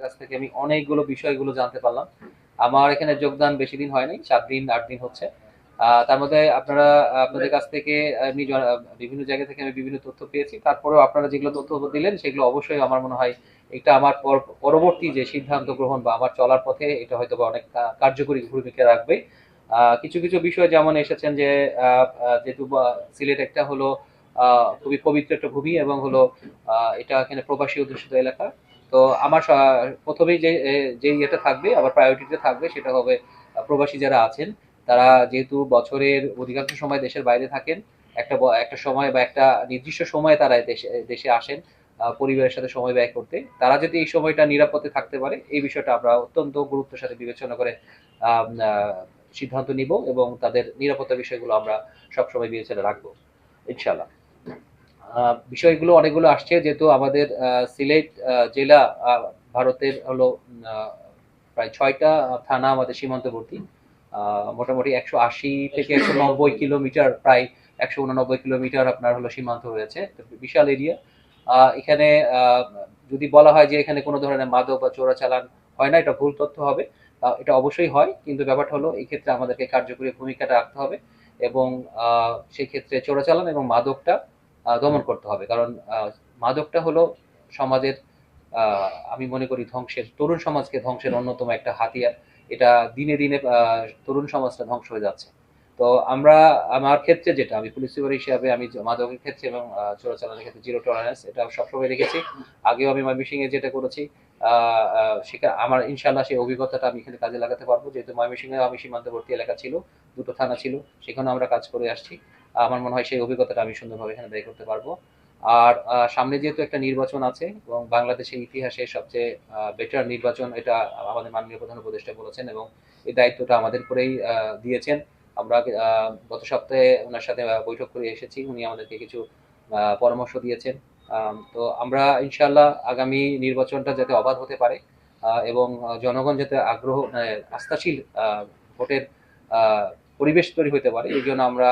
কাছ থেকে আমি অনেকগুলো বিষয়গুলো জানতে পারলাম। আমার এখানে যোগদান বেশি দিন হয়নি সাত দিন, আট দিন হচ্ছে। তার মধ্যে আপনারা, আপনাদের কাছ থেকে এমনি বিভিন্ন জায়গা থেকে আমি বিভিন্ন তথ্য পেয়েছি। তারপরেও আপনারা যেগুলো তথ্য দিলেন, সেগুলো অবশ্যই আমার মনে হয় এটা আমার পর- পরবর্তী যে সিদ্ধান্ত গ্রহণ বা আমার চলার পথে এটা হয়তো বা অনেক কার্যকরী ভূমিকা রাখবে। কিছু কিছু বিষয় যেমন এসেছেন যে যেহেতু সিলেট একটা হলো খুবই পবিত্র একটা ভূমি এবং হলো এটা এখানে প্রবাসী অধ্যুষিত এলাকা। তো আমার প্রথমেই যে যে যেই এটা থাকবে আবার প্রায়োরিটিতে থাকবে, সেটা হবে প্রবাসী যারা আছেন, তারা যেহেতু বছরের অধিকাংশ সময় দেশের বাইরে থাকেন, একটা একটা সময় বা একটা নির্দিষ্ট সময়ে তারা দেশে দেশে আসেন পরিবারের সাথে সময় ব্যয় করতে, তারা যদি এই সময়টা নিরাপদে থাকতে পারে, এই বিষয়টা আমরা অত্যন্ত গুরুত্বের সাথে বিবেচনা করে সিদ্ধান্ত নিব এবং তাদের নিরাপত্তা বিষয়গুলো আমরা সবসময় বিবেচনা রাখব ইনশাল্লাহ বিষয়গুলো অনেকগুলো আসছে, যেহেতু আমাদের সিলেট জেলা ভারতের হলো প্রায় ছয়টা থানা আমাদের সীমান্তবর্তী। মোটামুটি একশো আশি থেকে একশো নব্বই কিলোমিটার, প্রায় একশো উননব্বই কিলোমিটার আপনার হলো সীমান্ত হয়েছে বিশাল এরিয়া। এখানে যদি বলা হয় যে এখানে কোনো ধরনের মাদক বা চোরাচালান হয় না, এটা ভুল তথ্য হবে। এটা অবশ্যই হয়, কিন্তু ব্যাপারটা হলো এই ক্ষেত্রে আমাদেরকে কার্যকরী ভূমিকাটা রাখতে হবে এবং সেই ক্ষেত্রে চোরাচালান এবং মাদকটা দমন করতে হবে। কারণ মাদকটা হলো সমাজের আমি মনে করি ধ্বংসের, তরুণ সমাজকে ধ্বংসের অন্যতম একটা হাতিয়ার। এটা দিনে দিনে তরুণ সমাজটা ধ্বংস হয়ে যাচ্ছে। তো আমরা, আমার ক্ষেত্রে যেটা, আমি পুলিশ সুপার হিসাবে, আমি মাদকের ক্ষেত্রে এবং চোরাচালানের ক্ষেত্রে জিরো টলারেন্স এটা সবসময় রেখেছি। আগেও আমি ময়মনসিং এ যেটা করেছি সেটা আমার ইনশাল্লাহ সেই অভিজ্ঞতাটা আমি এখানে কাজে লাগাতে পারব। যেহেতু ময়মনসিং এ আমি সীমান্তবর্তী এলাকা ছিল, দুটো থানা ছিল সেখানে আমরা কাজ করে আসছি। আমার মনে হয় সেই অভিজ্ঞতাটা আমি সুন্দরভাবে এখানে ব্যয় করতে পারব। আর সামনে যেহেতু একটা নির্বাচন আছে এবং বাংলাদেশের ইতিহাসে সবচেয়ে বেটার নির্বাচন, এটা আমাদের মাননীয় প্রধান উপদেষ্টা বলেছেন এবং এই দায়িত্বটা আমাদের করেই দিয়েছেন। আমরা গত সপ্তাহে ওনার সাথে বৈঠক করে এসেছি। উনি আমাদেরকে কিছু পরামর্শ দিয়েছেন। তো আমরা ইনশাল্লাহ আগামী নির্বাচনটা যাতে অবাধ হতে পারে এবং জনগণ যাতে আগ্রহ মানে আস্থাশীল ভোটের পরিবেশ তৈরি হতে পারে। এই জন্য আমরা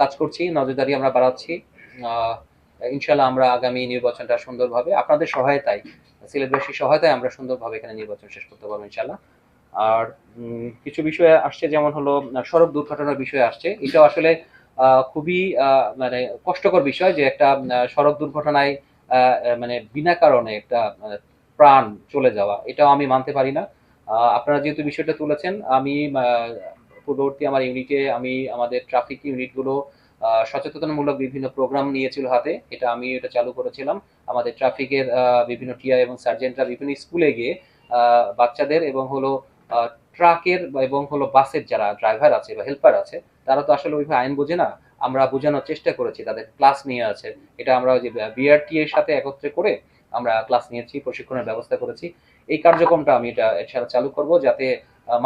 কাজ করছি, নজরদারি আমরা বাড়াচ্ছি। ইনশাল্লাহ আমরা আগামী নির্বাচনটা সুন্দরভাবে, আপনাদের সহায়তায় সিলেটবাসীর সহায়তায় আমরা সুন্দরভাবে এখানে নির্বাচন শেষ করতে পারব ইনশাল্লাহ আর কিছু বিষয় আসছে, যেমন হলো, সড়ক দুর্ঘটনার বিষয় আসছে। এটা আসলে খুবই মানে কষ্টকর বিষয় যে একটা সড়ক দুর্ঘটনায় মানে বিনা কারণে একটা প্রাণ চলে যাওয়া। এটাও আমি মানতে পারি না। আপনারা যেহেতু বিষয়টা তুলেছেন, আমি পূর্ববর্তী আমার ইউনিটে আমি আমাদের ট্রাফিক ইউনিটগুলো সচেতনমূলক বিভিন্ন প্রোগ্রাম নিয়েছিল হাতে। এটা আমি, এটা চালু করেছিলাম। আমাদের ট্রাফিকের বিভিন্ন টিআই এবং সার্জেন্টরা বিভিন্ন স্কুলে গিয়ে বাচ্চাদের এবং হলো ট্রাকের এবং হলো বাসের যারা ড্রাইভার আছে বা হেল্পার আছে, তারা তো আসলে ওইভাবে আইন বোঝে না। আমরা বোঝানোর চেষ্টা করেছি, তাদের ক্লাস নিয়ে আছে। এটা আমরা ওই যে বিআরটি এর সাথে একত্রে করে আমরা ক্লাস নিয়েছি, প্রশিক্ষণের ব্যবস্থা করেছি। এই কার্যক্রমটা আমি এটা এছাড়া চালু করব যাতে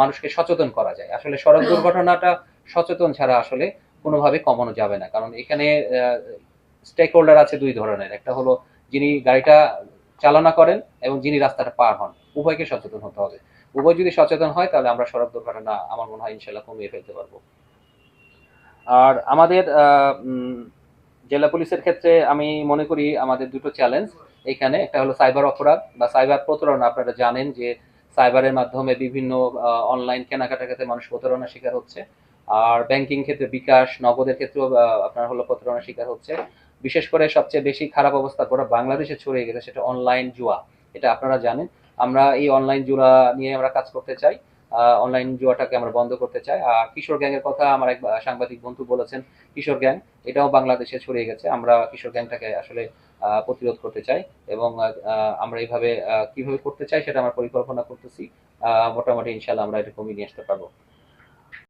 মানুষকে সচেতন করা যায়। আসলে সড়ক দুর্ঘটনাটা সচেতন ছাড়া আসলে কোনোভাবে কমানো যাবে না। কারণ এখানে স্টেক হোল্ডার আছে দুই ধরনের। একটা হলো যিনি গাড়িটা চালনা করেন এবং যিনি রাস্তাটা পার হন। উভয়কে সচেতন হতে হবে। উভয় যদি সচেতন হয়, তাহলে আমরা সড়ক দুর্ঘটনা আমার মনে হয় ইনশাল্লাহ কমিয়ে ফেলতে পারব। আর আমাদের জেলা পুলিশের ক্ষেত্রে আমি মনে করি আমাদের দুটো চ্যালেঞ্জ এখানে একটা হলো সাইবার অপরাধ বা সাইবার প্রতারণা। আপনারা জানেন যে সাইবারের মাধ্যমে বিভিন্ন অনলাইন কেনাকাটা ক্ষেত্রে মানুষ প্রতারণার শিকার হচ্ছে। আর ব্যাংকিং ক্ষেত্রে বিকাশ, নগদের ক্ষেত্রেও আপনার হলো প্রতারণার শিকার হচ্ছে। বিশেষ করে সবচেয়ে বেশি খারাপ অবস্থা গোটা বাংলাদেশে ছড়িয়ে গেছে সেটা অনলাইন জুয়া। এটা আপনারা জানেন। আমরা এই অনলাইন জুয়া নিয়ে আমরা কাজ করতে চাই। অনলাইন জুয়াটাকে আমরা বন্ধ করতে চাই। আর কিশোর গ্যাং এর কথা আমার এক সাংবাদিক বন্ধু বলেছেন, কিশোর গ্যাং, এটাও বাংলাদেশে ছড়িয়ে গেছে। আমরা কিশোর গ্যাংটাকে আসলে প্রতিরোধ করতে চাই এবং আমরা এইভাবে কীভাবে করতে চাই সেটা আমরা পরিকল্পনা করতেছি। মোটামুটি ইনশাল্লাহ আমরা এটা কমিয়ে নিয়ে আসতে পারব।